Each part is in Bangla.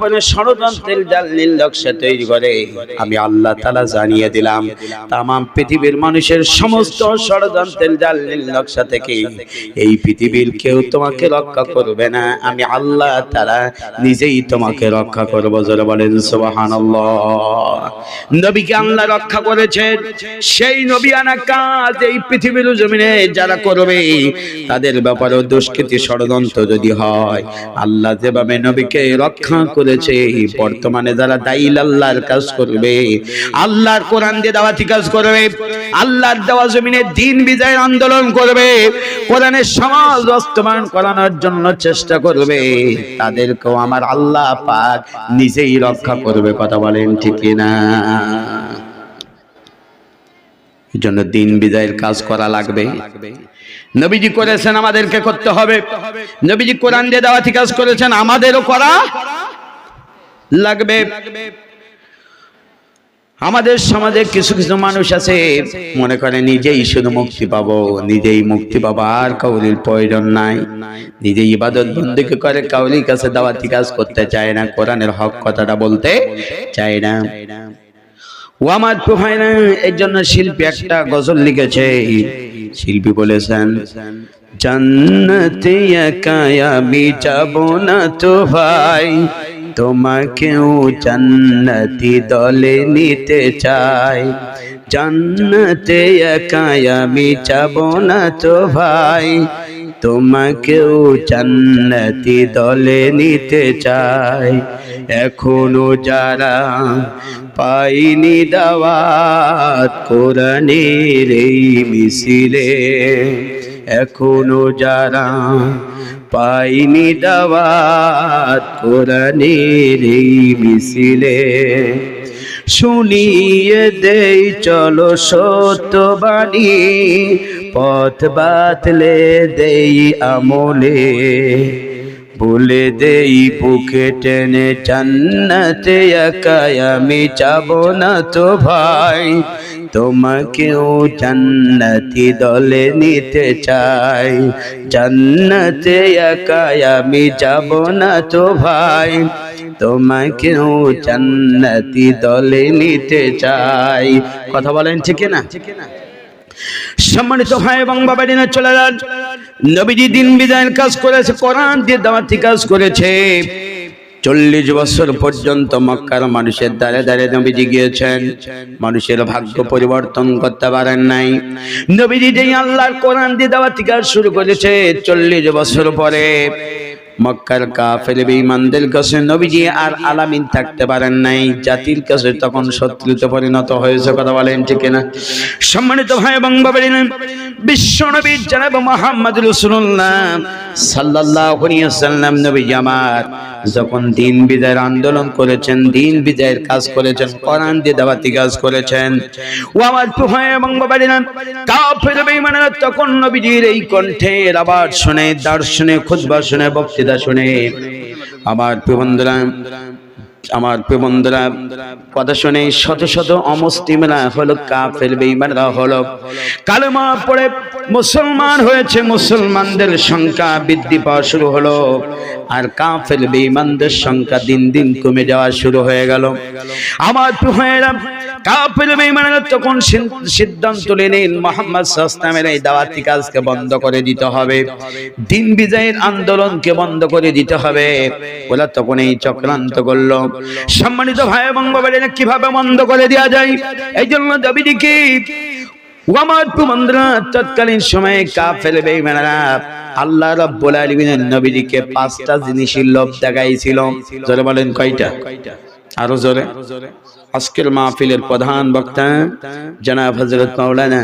গোপনে ষড়যন্ত্রের জাল নির্লক্ষ্যে তৈরি করে। আমি আল্লাহ তালা জানিয়ে দিলাম পৃথিবীর মানুষের সমস্ত ষড়যন্ত্রের জাল থেকে। এই পৃথিবীর কেউ তোমাকে রক্ষা করবে না, আমি আল্লাহ তারা নিজেই তোমাকে রক্ষা করব, জোরে বলেন নবীকে আল্লাহ রক্ষা করেছেন, সেই নবী আনা কাজ এই পৃথিবীর জমিনে যারা করবে, তাদের ব্যাপারে দুষ্কৃতি ষড়যন্ত্র যদি হয়, আল্লাহ যেভাবে নবীকে রক্ষা করেছে বর্তমানে যারা দাইল আল্লাহর কাজ করবে। আল্লাহর কোরআন দিয়ে দাওয়াতি কাজ করবে? আল্লাহর দেওয়া জমিনে দিন বিজয়ের আন্দোলন করবে। কোরআনের সমাজ বাস্তবায়ন করানোর জন্য চেষ্টা করবে। তাদেরকেও আমার আল্লাহ পাক নিজেই রক্ষা করবে। কথা বলেন ঠিক না জন্য দিন বিজয়ের কাজ করা লাগবে। নবীজি করেছেন আমাদেরকে করতে হবে। নবীজি কোরআন দিয়ে দাওয়াতি কাজ করেছেন? আমাদেরও করা লাগবে। আমাদের সমাজে কিছু কিছু মানুষ আছে, মনে করে নিজেই শুধু মুক্তি পাবো, নিজেই মুক্তি পাবো, আর কাউলির প্রয়োজন নাই। নিজে ইবাদত বন্দীকে করে কাউলির কাছে দাওয়াতি কাজ করতে চায় না, কোরআনের হক কথাটা বলতে চায় না। ও আমার হয় না এর জন্য শিল্পী একটা গজল লিখেছে। শিল্পী বলেছেন, জান্নাতে একা আমি যাব না তো ভাই তোমাকেও জান্নাতি দলে নিতে চাই। জান্নাতে একা আমি যাব না তো ভাই। তোমাকেও জান্নাতি দলে নিতে চাই। এখনও যারা পাইনি দাওয়াত কোরআনের এই মিছিলে, এখনও যারা পাইনি দাওয়াত কোরআনের এই মিছিলে। শুনিয়ে দেই চলো সত্যবাণী পথ বাতলে দেই আমলে। বলে দেই বুকে টেনে, জান্নাতে একাই আমি যাব না তো ভাই। তোমাকেও জান্নাতি দলে নিতে চাই। জান্নাতে একাই আমি যাব না তো ভাই। তোমাকেও জান্নাতি দলে নিতে চাই। কথা বলেন, ঠিক না সম্মানিত হয় এবং বাবা চলে যান। নবীজি দিন বিদায়ের কাজ করেছে, কোরআন দিয়ে দাওয়াতি কাজ করেছে। চল্লিশ বছর পর্যন্ত মক্কার মানুষের দ্বারে দ্বারে নবীজি গিয়েছেন। মানুষের ভাগ্য পরিবর্তন করতে পারেন নাই। নবীজি যেই আল্লাহর কোরআন দিয়ে দাওয়াতি কাজ শুরু করেছে, চল্লিশ বছর পরে মক্কার কাফের বেঈমানদের কাছে নবীজি আর আলামিন থাকতে পারেন নাই। জাতির কাছে তখন শত্রুতে পরিণত হয়েছে, কথা বলেন ঠিক না সম্মানিত ভাই এবং বিশ্ব নবী জনাব মোহাম্মদ রাসূলুল্লাহ সাল্লাল্লাহু আলাইহি ওয়াসাল্লাম নবীজি আমার যখন দিন বিজয়ের আন্দোলন করেছেন, দিন বিজয়ের কাজ করেছেন, কোরআন দিয়ে দাওয়াতি কাজ করেছেন ও আমার ভাই এবং বাবারিন কাফের বেঈমানেরা তখন নবীজির এই কণ্ঠের আবার শুনে, দার্শনে, খুতবা শুনে, বক্তৃতা শুনে, আমার বন্ধুরা আমার বন্ধুরা, কথা শুনে শত শত অমুসলিমরা হলো কাফের, বেঈমানরা হলো। কালেমা পড়ে মুসলমান হয়েছে, মুসলমানদের সংখ্যা বৃদ্ধি পাওয়া শুরু হলো। আর কাফের, বেঈমানদের সংখ্যা দিন দিন কমে যাওয়া শুরু হয়ে গেল। আমার ভাইয়েরা সম্মানিত ভাই কীভাবে বন্ধ করে দেওয়া যায়? এই জন্য দাবিদিকে তৎকালীন সময়ে কাফের বেঈমানেরা আল্লাহ রাব্বুল আলামিনের পাঁচটা জিনিসের লোভ দেখাইছিল। জোরে বলেন কয়টা? আরও জোরে। আজকের মাহফিলের প্রধান বক্তা জনাব হজরত মৌলানা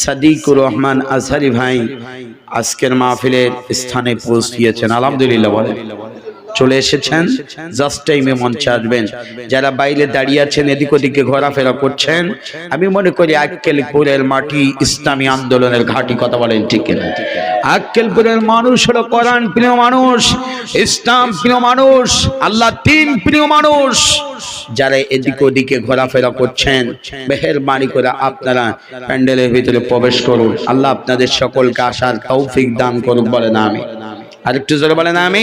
সাদিকুর রহমান আজহারি ভাই আজকের মাহফিলের স্থানে পৌঁছিয়েছেন। আলহামদুলিল্লাহ চলে এসেছেন। জাস্ট টাইমে মঞ্চে আসবেন। যারা বাইরে দাঁড়িয়ে আছেন, এদিক ওদিকে ঘোরাফেরা করছেন, আমি মনে করি আক্কেলপুরের মাটি ইসলামী আন্দোলনের ঘাটি, কথা বলেন ঠিক কিনা? আক্কেলপুরের মানুষ হলো কোরআন প্রিয় মানুষ, ইসলাম প্রিয় মানুষ, আল্লাহ তিন প্রিয় মানুষ। যারা এদিক ওদিকে ঘোরাফেরা করছেন, মেহেরবানি করে আপনারা প্যান্ডেলের ভিতরে প্রবেশ করুন। আল্লাহ আপনাদের সকলকে আসার তৌফিক দান করুক, বলেন আমি আরেকটু জোরে বলেন আমি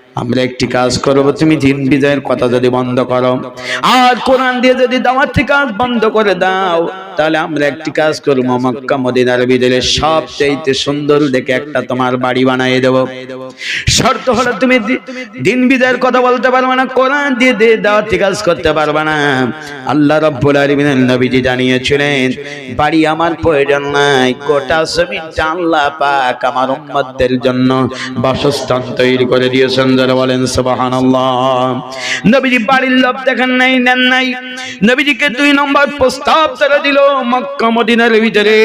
আমরা একটি কাজ করব, তুমি দিন বিজয়ের কথা যদি বন্ধ করো। আর কোরআন দিয়ে যদি দাওয়াতি কাজ বন্ধ করে দাও, তাহলে আমরা একটি কাজ করব, মক্কা, মদিনার ভিতরে সবচেয়ে সুন্দর দেখে একটা তোমার বাড়ি বানিয়ে দেব। শর্ত হলো তুমি দিন বিজয়ের কথা বলতে পারবে না, কোরআন দিয়ে দিয়ে দাওয়াতি কাজ করতে পারবে না। আল্লাহ রাব্বুল আলামিন নবীজি জানিয়েছিলেন, বাড়ি আমার প্রয়োজন নাই, গোটা জমিনটা আল্লাহ পাক আমার উম্মতদের জন্য বাসস্থান তৈরি করে দিয়েছেন। যারা বলেন, সুবহানাল্লাহ। নবীজি বাড়ির লোভ দেখেন নাই, নেন নাই। নবীজিকে দুই নম্বর প্রস্তাব দিল, মক্কা, মদিনার ভিতরে।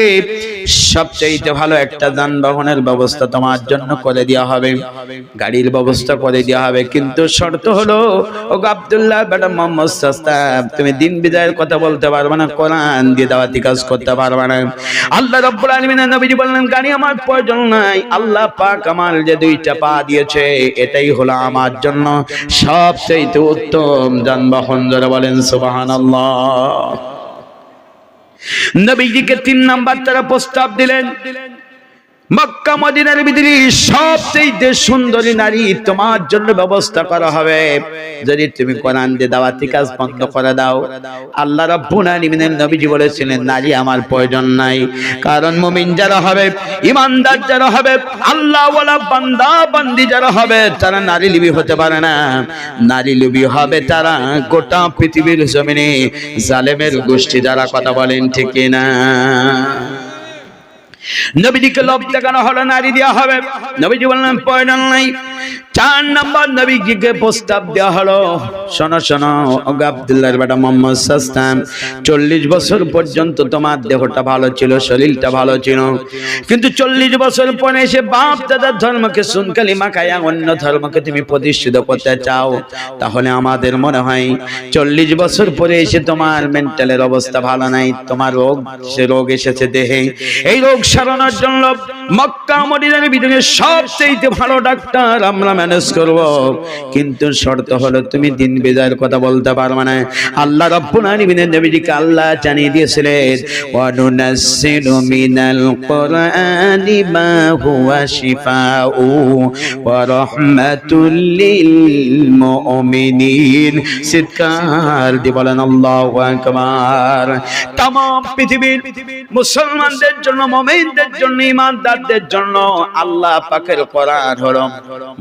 সবচেয়ে ভালো একটা যানবাহনের ব্যবস্থা তোমার জন্য করে দেওয়া হবে। গাড়ির ব্যবস্থা করে দেওয়া হবে, কিন্তু শর্ত হলো ও আব্দুল্লাহ মোহাম্মদ তুমি দিন বিদায়ের কথা বলতে পারবে না, কোরআন দিয়ে দাওয়াতি কাজ করতে পারবে না। আল্লাহ রাব্বুল আলামিন নবীজি বললেন, গাড়ি আমার প্রয়োজন নাই, আল্লাহ পাক আমার যে দুইটা পা দিয়েছে, এটাই হলো আমার জন্য সবচেয়ে উত্তম যানবাহন যারা বলেন সুবহানাল্লাহ। নবীজিকে তিন নাম্বার তারা প্রস্তাব দিলেন মক্কা, মদিনার ভিতরে সবচেয়ে সুন্দরী নারী তোমার জন্য ব্যবস্থা করা হবে। যদি তুমি কোরআন দিয়ে দাওয়াতি কাজ বন্ধ করে দাও, আল্লাহ রাব্বুল নবীজি বলেছিলেন, নারী আমার প্রয়োজন নাই। কারণ মুমিন যারা হবে, ইমানদার যারা হবে আল্লাহ ওয়ালা বান্দা বান্দি যারা হবে, তারা নারী লিবি হতে পারে না। নারী লিবি হবে তারা গোটা পৃথিবীর জমিনে জালেমের গোষ্ঠী যারা কথা বলেন, ঠিক না নবীজিকে লোভ দেখানো হলো, নারী দেওয়া হবে। নবীজি বললেন প্রয়োজন নাই। চার নম্বর নবীজিকে প্রস্তাব দেওয়া হলো, শোনো শোনো, ওগো আব্দুল্লাহর বেটা মোহাম্মদ সাস্তাম, চল্লিশ বছর পর্যন্ত তোমার দেহটা ভালো ছিল, শরীরটা ভালো ছিল। কিন্তু চল্লিশ বছর পরে এসে বাপ দাদার ধর্মকে সুনকালি মাখায়া অন্য ধর্মকে তুমি প্রতিষ্ঠিত করতে চাও, তাহলে আমাদের মনে হয় চল্লিশ বছর পরে এসে তোমার মেন্টালের অবস্থা ভালো নাই, তোমার রোগ, সে রোগ এসেছে দেহে। এই রোগ সারানোর জন্য মক্কা মদিনার ভিতরে সবচেয়ে ভালো ডাক্তার আমরা ম্যানেজ করব কিন্তু শর্ত হলো তুমি দিন বেজার কথা বলতে পারবে না আল্লাহ রাব্বুল আলামিনের নবীজিকে আল্লাহ জানিয়ে দিয়েছিলেন ওয়া নুনাসসিলু মিনাল কুরআনি মা হুয়া শিফাউ ওয়া রাহমাতুল লিল মুমিনিন চিৎকার দিয়ে বলেন আল্লাহু আকবার तमाम পৃথিবীর মুসলমানদের জন্য মুমিনদের জন্য ইমানদারদের জন্য আল্লাহ পাকের কোরআন হলো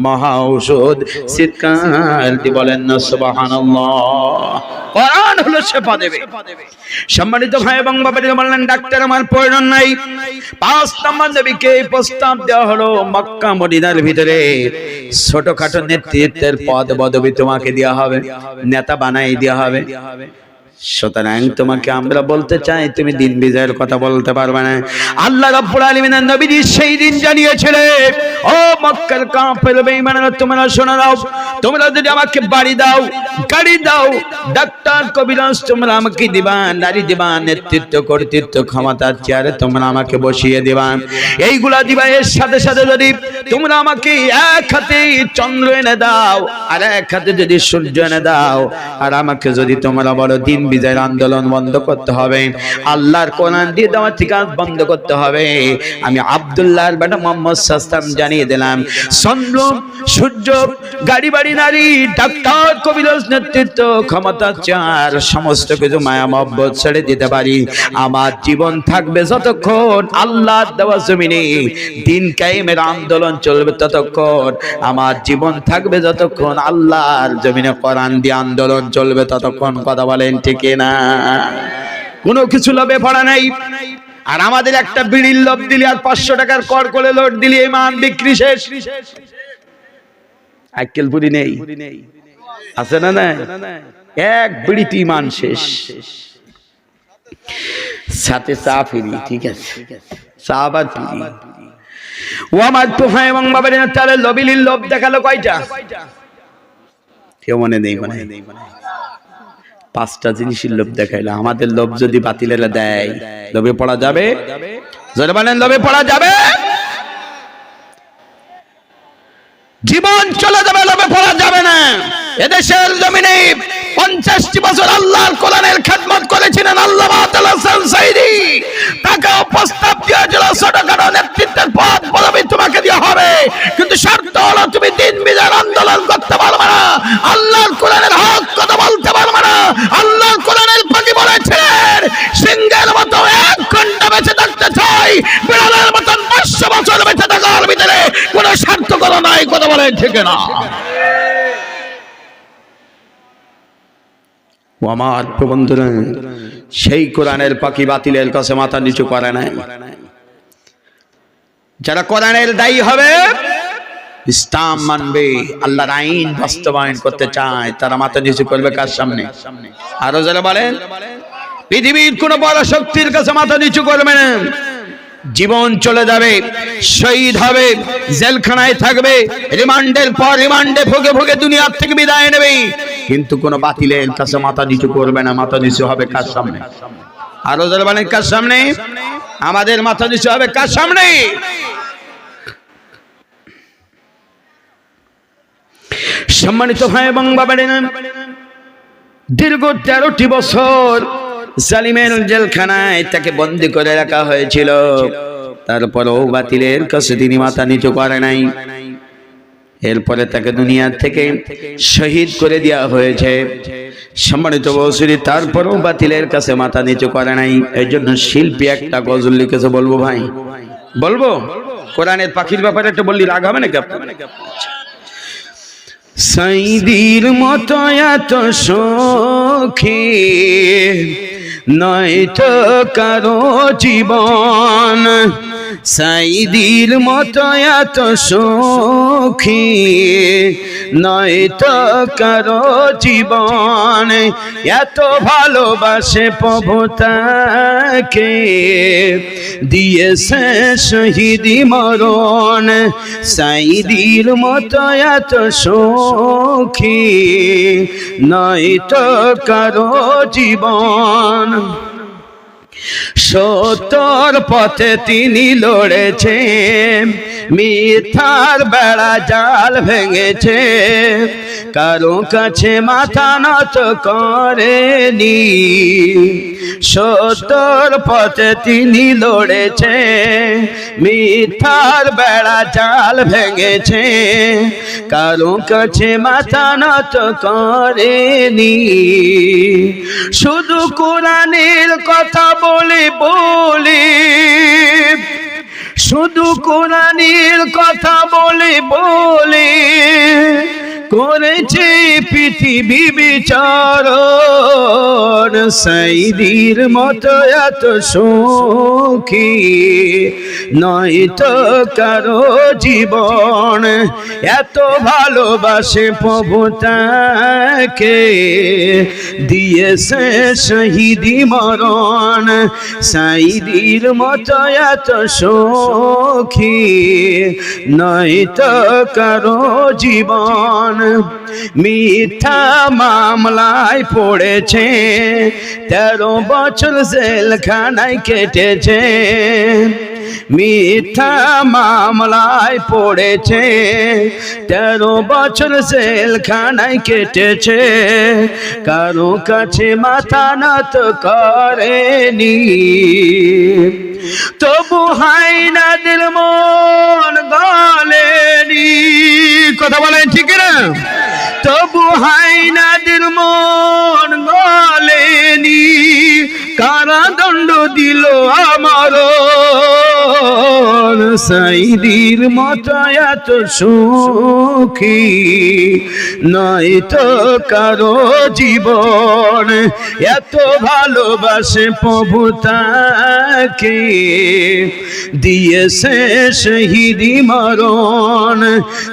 মহা ঔষধ। দিয়ে বলেন, না, সুবহানাল্লাহ। কোরআন হলো শেফা দেবে। সম্মানিত ভাই এবং বাবারা বললেন, ডাক্তার, আমার প্রয়োজন নাই। পাঁচ নম্বর নবীকে প্রস্তাব দেওয়া হলো মক্কা মদিনার ভিতরে। ছোটখাটো নেতৃত্বের পদ পদবি তোমাকে দেওয়া হবে, নেতা বানাই দেওয়া হবে। সুতরাং তোমাকে আমরা বলতে চাই তুমি দিন বিজয়ের কথা বলতে পারবে না। আল্লাহ রাব্বুল আলামিনের নবীজি সেই দিন জানিয়েছিলেন ও মক্কার কাফের বেঈমানেরা, তোমরা শোনো নাও, তোমরা যদি আমাকে বাড়ি দাও, গাড়ি দাও, ডাক্তার কবিরাজ, তোমরা আমাকে দিবা নারী দিবা নেতৃত্ব, কর্তৃত্ব, ক্ষমতার চেয়ারে তোমরা আমাকে বসিয়ে দিবা এইগুলা দিবা, এর সাথে সাথে যদি তোমরা আমাকে এক হাতে চন্দ্র এনে দাও, আর এক হাতে যদি সূর্য এনে দাও, আর আমাকে যদি তোমরা বলো দিন বিজয়ের আন্দোলন বন্ধ করতে হবে, আল্লাহর কোরআন দিয়ে দেওয়া ঠিকানা বন্ধ করতে হবে, আমি আব্দুল্লাহর বেটা মোহাম্মদ সাস্তাম জানিয়ে দিলাম। চন্দ্র সূর্য গাড়ি বাড়ি নারী, ডাক্তার, কবিরাজ, নেতৃত্ব, ক্ষমতা, চার, সমস্ত কিছু মায়া মহব্বত ছেড়ে দিতে পারি। আমার জীবন থাকবে যতক্ষণ আল্লাহ দেওয়া জমিনে। দিন কায়েমের আন্দোলন চলবে ততক্ষণ। আমার জীবন থাকবে যতক্ষণ আল্লাহর জমিনে কোরআন দিয়ে আন্দোলন চলবে ততক্ষণ। কথা বলেন ঠিক না কোনো কিছু লোভে পড়া নাই। আর আমাদের একটা বিড়ির লোভ দিলি, আর পাঁচশো টাকার কর করে লোড দিলি, এই মান বিক্রি শেষ। আক্কেল পুরি নেই। আছে না না এক বিড়িটি মান শেষ। সাথে চা ফিরি, ঠিক আছে। চা আবার ফিরি। ও আমার তোফা এবং বাবার তাহলে লবিলির লোভ দেখাল কয়টা? কেউ মনে নেই মনে নেই। পাঁচটা জিনিসের লোভ দেখাইলো। আমাদের লোভ যদি বাতিলেরা দেয়, লোভে পড়া যাবে? জোরে বলেন, লোভে পড়া যাবে? জীবন চলে যাবে, লোভে পড়া যাবে না। এদেশের জমিনে পঞ্চাশটি বছর আল্লাহর কোরআনের খেদমত করেছিলেন আল্লাহ তাকে প্রস্তাব বলে ঠিক না। আমার প্রবন্ধরা সেই কোরআনের পাখি বাতিলের কাছে মাথা নিচু করে নাই। যারা কোরআনের দায়ী হবে, ইসলাম মানবে, আল্লাহর আইন বাস্তবায়ন করতে চায়, তারা মাথা নিচু করবে কার সামনে? আরও যারা বলেন। পৃথিবীর কোন বড় শক্তির কাছে মাথা নিচু করবে না। জীবন চলে যাবে, শহীদ হবে, জেলখানায় থাকবে, রিমান্ডের পর রিমান্ডে ভোগে ভোগে দুনিয়ার থেকে বিদায় নেবে। কিন্তু কোন বাতিলের কাছে মাথা নিচু করবে না, মাথা নিচু হবে কার সামনে? আরও বলেন, কার সামনে? আমাদের মাথা নিচু হবে কার সামনে? সম্মানিত ভাই এবং বাবারেন দীর্ঘ তেরোটি বছর জালিমের জেলখানায় তাকে বন্দি করে রাখা হয়েছিল। তারপরও বাতিলের কাছে তিনি মাথা নিচু করে নাই। এরপরে তাকে দুনিয়া থেকে শহীদ করে দেওয়া হয়েছে। সম্মানিত বসুরি, তারপরও বাতিলের কাছে মাথা নিচু করে নাই। এই জন্য শিল্পী একটা গজল লিখেছে বলব ভাই। বলব? কোরআনের পাখির ব্যাপারে একটা বললি, রাগ হবে নাকি সাইদির মতো এত সখী। নয় তো কারও জীবন। সাইদির মতো এত সখী। নয় তো কারও জীবন এত ভালোবাসে প্রভু তাকে। দিয়েছে শহীদি মরণ। সাইদির মতো এত সখী। নয় তো কারও জীবন সত্যর পথে তিনি লড়েছে মিথ্যার বেড়া জাল ভেঙেছে। কারও কাছে মাথা নত করেনি। সত্যর পথে তিনি লড়েছে মিথ্যার বেড়া জাল ভেঙেছে। কারও কাছে মাথা নত করেনি। শুধু কোরআনের কথা বলে বলে শুধু কোরআনির কথা বলে বলে। করেছে পৃথিবী বিচার সাইদির মতো এত সুখী নয় তো কারও জীবন এত ভালোবাসে প্রভু তাকে। দিয়েছে শহীদি মরণ, সাইদির মতো এত সখী নয় তো কারও জীবন মিথ্যা মামলায় পড়েছে তেরো বছর জেলখানায় কেটেছে। মিথ্যা মামলায় পড়েছে। তেরো বছর জেলখানায় কেটেছে। কারও কাছে মাথা নত করেনি। তবু হাই না দিল মন গলেনি। কথা বলেন ঠিক না তবু হাই না দিল মন গলেনি। কারা দণ্ড দিল আমার সাইদির মতো এত সুখী। নয় তো কারও জীবন এত ভালোবাসে প্রভু তাকে। দিয়েছে শহীদি মরণ,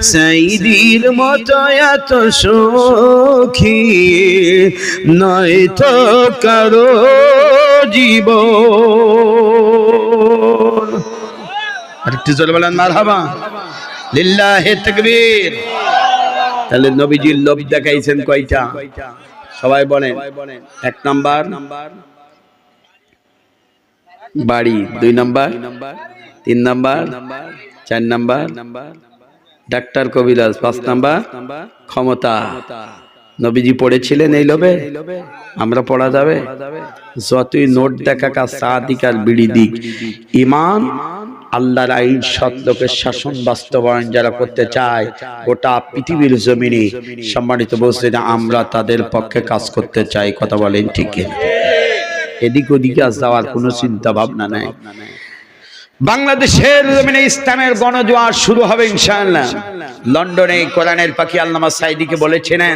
সাইদির মতো এত সুখী। নয় তো কারও জীবন আরেকটু জোরে বলেন, মারহাবা। লিল্লাহে তাকবীর। তাহলে দেখাইছেন কয়টা? সবাই বলেন। এক নাম্বার। বাড়ি, দুই নাম্বার। তিন নাম্বার। চার নাম্বার। ডাক্তার কবিরাজ, পাঁচ নাম্বার। ক্ষমতা। নবীজি পড়েছিলেন এই লোভে? আমরা পড়া যাবে? যতই নোট দেখা কা সাদিক আর বিড়ি দিক। ইমান আল্লাহর আইন সৎ লোকের শাসন বাস্তবায়ন যারা করতে চায়, গোটা পৃথিবীর জমিনে সম্মানিত যে আমরা তাদের পক্ষে কাজ করতে চাই, কথা বলেন ঠিক এদিক ওদিকে আজ যাওয়ার কোনো চিন্তা ভাবনা নাই। বাংলাদেশের জমিনে ইসলামের গণজোয়ার শুরু হবে ইনশাআল্লাহ। লন্ডনে কোরআনের পাখি আল্লামা সাইদিকে বলেছিলেন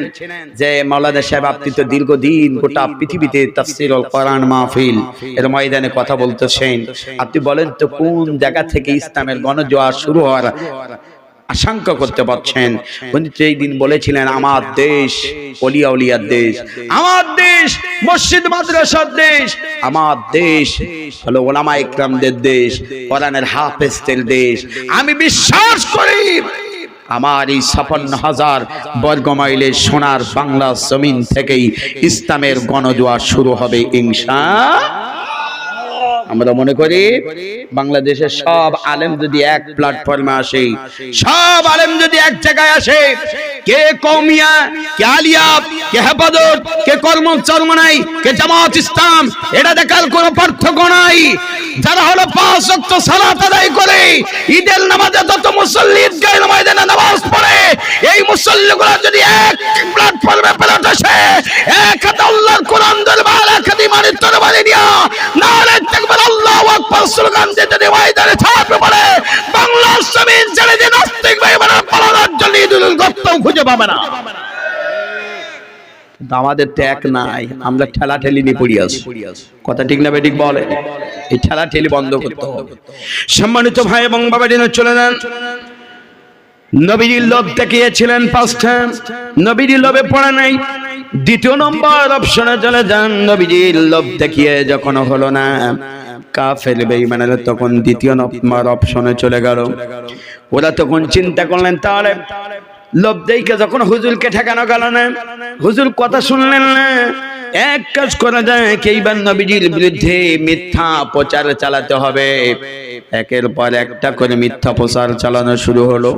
যে, মাওলানা সাহেব, আপনি তো দীর্ঘদিন গোটা পৃথিবীতে তাফসির কোরআন মাহফিল এর ময়দানে কথা বলতেছেন। আপনি বলেন তো, কোন জায়গা থেকে ইসলামের গণজোয়ার শুরু হওয়ার আশঙ্কা করতে পারছেন। উনি সেই দিন বলেছিলেন আমার দেশ অলিয়া উলিয়ার দেশ আমার দেশ মসজিদ মাদ্রাসার দেশ আমার দেশ হলো ওলামা ইকরামদের দেশ কোরআনের হাফেজদের দেশ আমি বিশ্বাস করি আমার এই ছাপান্ন হাজার বর্গ মাইলের সোনার বাংলা জমিন থেকেই ইসলামের গণজোয়ার শুরু হবে। ইনশা আমরা মনে করি বাংলাদেশের সব আলেম যদি এক প্ল্যাটফর্মে আসে সব আলেম যদি এক জায়গায় আসে কে কৌমিয়া কে আলিয়া কে হেফাজত কে কর্ম চর্মনাই কে জামাত ইসলাম এটা দেখার কোনো পার্থক্য নাই। যারা হলো পাঁচ ওয়াক্ত সালাত আদায় করে ঈদের নামাজে যত মুসল্লি ঈদগাহের ময়দানে নামাজ পড়ে এই মুসল্লিগুলো যদি এক প্ল্যাটফর্মে পেলাট আসে এক হাতে আল্লাহর কোরআন দরবার এক হাতে ইমানের তরবারি নিয়া আল্লাহু আমাদের তো এক নাই, আমরা ঠেলা ঠেলি নিয়ে পড়ি আছি। কথা ঠিক না বেঠিক বলে? এই ঠেলা ঠেলি বন্ধ করতে হবে। সম্মানিত ভাই এবং বাবা যেন চলে যান। লোভ দেখিয়েছিলেন পাঁচটা নবীজির লোভে পড়া নাই। দ্বিতীয় নম্বর অপশনে চলে যান। নবীজির লোভ দেখিয়ে যখন হলো না কাফের বেঈমানেরা তখন দ্বিতীয় নম্বর অপশনে চলে গেল। ওরা তখন চিন্তা করলেন, তাহলে লোভ দেখে যখন হুজুরকে ঠেকানো গেল না, হুজুর কথা শুনলেন না, এক কাজ করা যায় এইবার নবীজির বিরুদ্ধে মিথ্যা প্রচার চালাতে হবে। একের পর একটা করে মিথ্যা প্রচার চালানো শুরু হলো।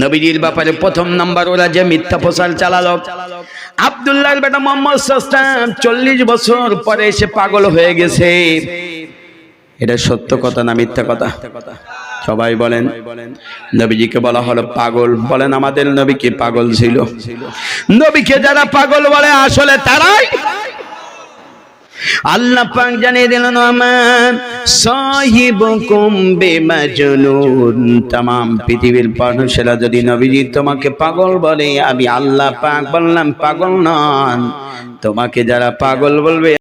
নবীজির ব্যাপারে প্রথম নাম্বার ওরা যে মিথ্যা প্রচার চালালো। আব্দুল্লাহর বেটা মোহাম্মদ সাস্তাম চল্লিশ বছর পরে এসে পাগল হয়ে গেছে। এটা সত্য কথা না মিথ্যা কথা? সবাই বলেন। নবীজিকে বলা হলো পাগল। বলেন আমাদের নবীকে পাগল ছিল? নবীকে যারা পাগল বলে আসলে তারাই আল্লাহ পাক জানিয়ে দিলেন আমার সাহিবুকুম বেমাজনুন तमाम পৃথিবীর মানুষেরা যদি নবীজি তোমাকে পাগল বলে আমি আল্লাহ পাক বললাম পাগল নন তোমাকে যারা পাগল বলবে